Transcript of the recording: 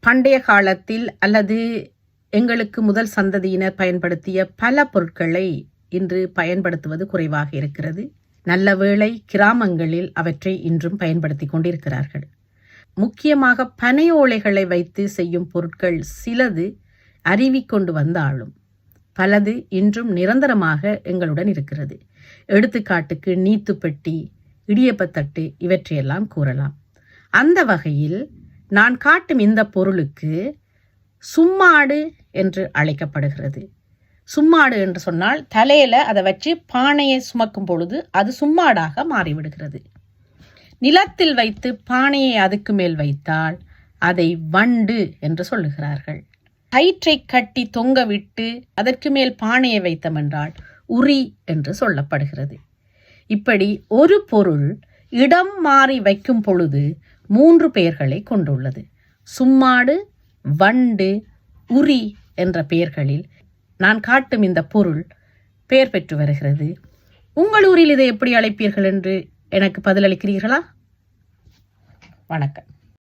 பண்டைய காலத்தில் அல்லது எங்களுக்கு முதல் சந்ததியினர் பயன்படுத்திய பல பொருட்களை இன்று பயன்படுத்துவது குறைவாக இருக்கிறது. நல்ல வேளை கிராமங்களில் அவற்றை இன்றும் பயன்படுத்தி கொண்டிருக்கிறார்கள். முக்கியமாக பனையோலைகளை வைத்து செய்யும் பொருட்கள் சிலது அறிவிக்கொண்டு வந்தாலும் பலது இன்றும் நிரந்தரமாக எங்களுடன் இருக்கிறது. எடுத்துக்காட்டுக்கு நீத்துப்பெட்டி இடியப்பத்தட்டு இவற்றையெல்லாம் கூறலாம். அந்த வகையில் நான் காட்டும் இந்த பொருளுக்கு சும்மாடு என்று அழைக்கப்படுகிறது. சும்மாடு என்று சொன்னால் தலையில் அதை வச்சு பானையை சுமக்கும் பொழுது அது சும்மாடாக மாறிவிடுகிறது. நிலத்தில் வைத்து பானையை அதுக்கு மேல் வைத்தால் அதை வண்டு என்று சொல்லுகிறார்கள். கயிற்றை கட்டி தொங்க விட்டு அதற்கு மேல் பானையை வைத்தமென்றால் உரி என்று சொல்லப்படுகிறது. இப்படி ஒரு பொருள் இடம் மாறி வைக்கும் பொழுது மூன்று பெயர்களை கொண்டுள்ளது. சும்மாடு வண்டு உரி என்ற பெயர்களில் நான் காட்டும் இந்த பொருள் பெயர் பெற்று வருகிறது. உங்கள் ஊரில் இதை எப்படி அழைப்பீர்கள் என்று எனக்கு பதிலளிக்கிறீர்களா? வணக்கம்.